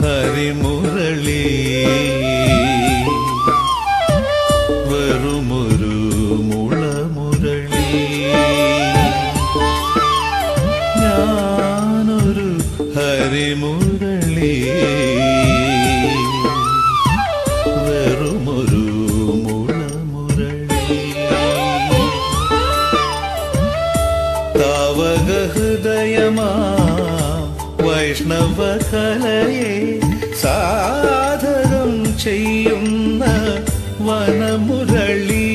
ഹരിമുരളി. വെറുമൊരു മുളമുരളി. ഞാനൊരു ഹരിമുരളി. വെറുമൊരു മുളമുരളി. താവക ഹൃദയമാ വൈഷ്ണവ കലയെ സാധകം ചെയ്യുന്ന വനമുരളി.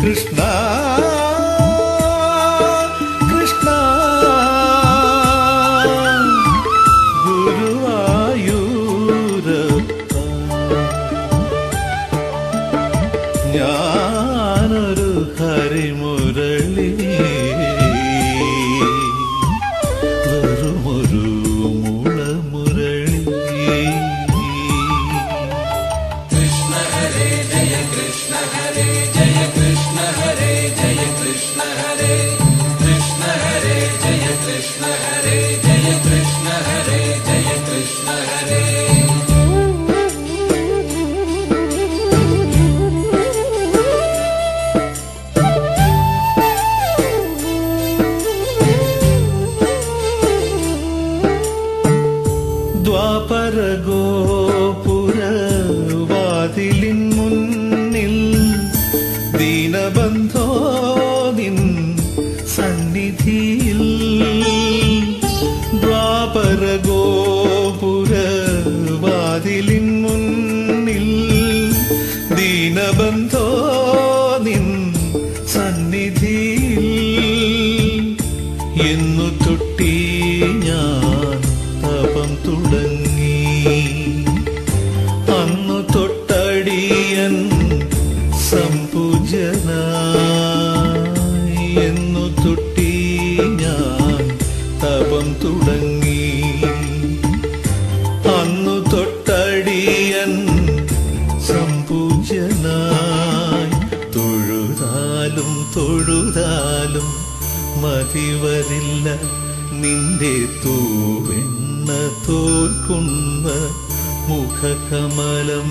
കൃഷ്ണ കൃഷ്ണ ഗുരുവായൂരപ്പ. തൊട്ടി ഞാൻ തപം തുടങ്ങി. അന്നു തൊട്ടടിയൻ സംപൂജനായി തൊഴുതാലും തൊഴുതാലും മതിവരില്ല നിന്റെ തൂവെണ്ണ തോൽക്കുന്ന മുഖകമലം.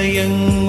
മയങ്ങുമെൻ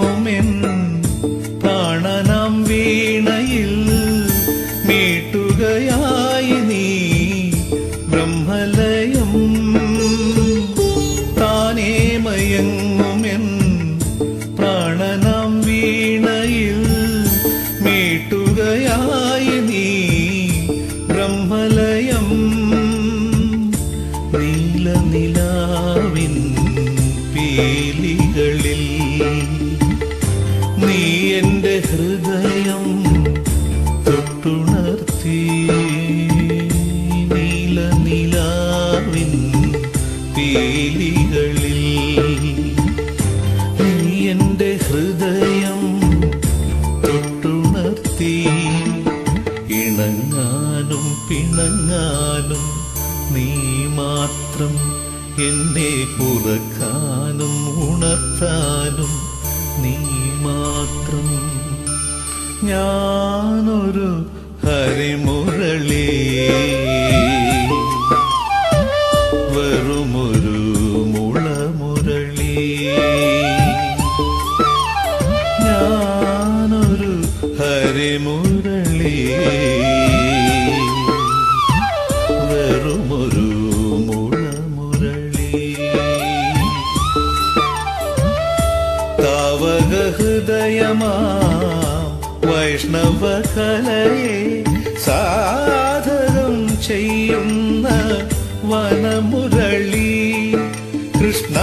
എന്നെ പുറക്കാനും ഉണർത്താനും നീ മാത്രം. ഞാനൊരു ഹരിമുരളി. താവക ഹൃദയമാ വൈഷ്ണവ കലയെ സാധകം ചെയ്യുന്ന വനമുരളി കൃഷ്ണ